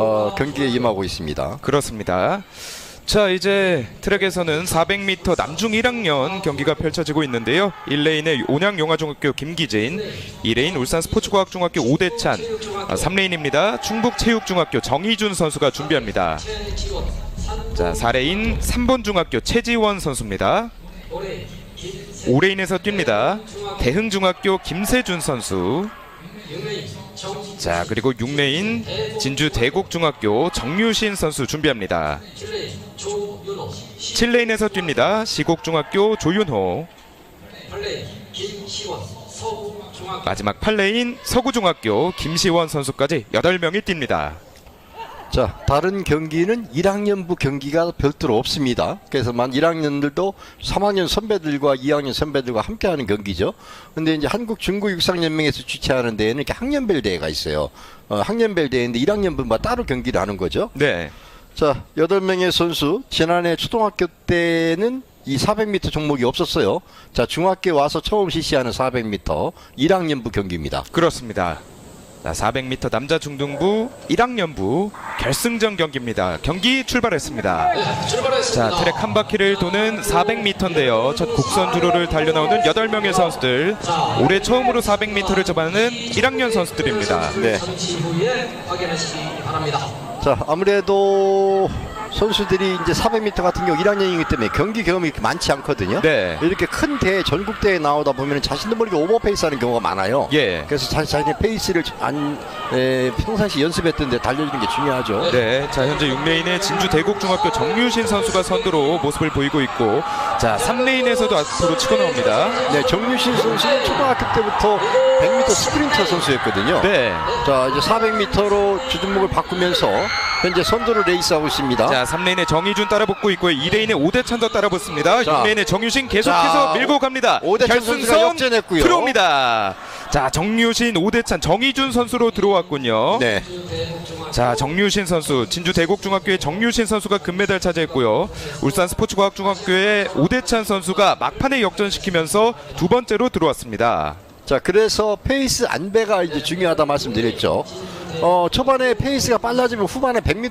어, 경기에 임하고 있습니다. 그렇습니다. 자 이제 트랙에서는 400m 남중 1학년 경기가 펼쳐지고 있는데요. 1레인의 온양용화중학교 김기진, 2레인 울산 스포츠과학중학교 오대찬, 아, 3레인입니다. 충북체육중학교 정희준 선수가 준비합니다. 자 4레인 3번 중학교 최지원 선수입니다. 5레인에서 뜁니다. 대흥중학교 김세준 선수. 자 그리고 6레인 진주 대곡중학교 정유신 선수 준비합니다. 7레인에서 뜁니다. 시곡중학교 조윤호. 마지막 8레인 서구중학교 김시원 선수까지 8명이 뜁니다. 자, 다른 경기는 1학년부 경기가 별도로 없습니다. 그래서 만 1학년들도 3학년 선배들과 2학년 선배들과 함께하는 경기죠. 근데 이제 한국 중고 육상연맹에서 주최하는 데에는 이렇게 학년별 대회가 있어요. 어, 학년별 대회인데 1학년부만 따로 경기를 하는 거죠. 네. 자, 8명의 선수 지난해 초등학교 때는 이 400m 종목이 없었어요. 자, 중학교 와서 처음 실시하는 400m 1학년부 경기입니다. 그렇습니다. 자, 400m 남자 중등부 1학년부 결승전 경기입니다. 경기 출발했습니다. 자, 트랙 한 바퀴를 도는 400m인데요. 첫 곡선 주로를 달려 나오는 8명의 선수들. 올해 처음으로 400m를 접하는 1학년 선수들입니다. 네. 바랍니다. 자, 아무래도 선수들이 이제 400m 같은 경우 1학년이기 때문에 경기 경험이 많지 않거든요. 네. 이렇게 큰 대회, 전국 대회 나오다 보면 자신도 모르게 오버페이스 하는 경우가 많아요. 예. 그래서 자신, 자신의 페이스를 안, 에, 평상시 연습했던 데 달려주는 게 중요하죠. 네, 자 현재 6레인의 진주 대곡중학교 정유신 선수가 선두로 모습을 보이고 있고 자 3레인에서도 앞으로 치고 나옵니다. 네, 정유신 선수는 초등학교 때부터 100m 스프린터 선수였거든요. 네, 자, 이제 400m로 주종목을 바꾸면서 현재 선두를 레이스하고 있습니다. 자 3레인의 정희준 따라붙고 있고요. 2레인의 오대찬도 따라붙습니다. 자. 6레인의 정유신 계속해서 자, 밀고 갑니다. 오대찬 선수가 역전했고요. 들어옵니다. 자 정유신, 오대찬, 정희준 선수로 들어왔군요. 네. 자 정유신 선수 진주 대곡중학교의 정유신 선수가 금메달 차지했고요 울산 스포츠과학중학교의 오대찬 선수가 막판에 역전시키면서 두 번째로 들어왔습니다 자, 그래서 페이스 안배가 이제 중요하다 말씀드렸죠. 어, 초반에 페이스가 빨라지면 후반에 100m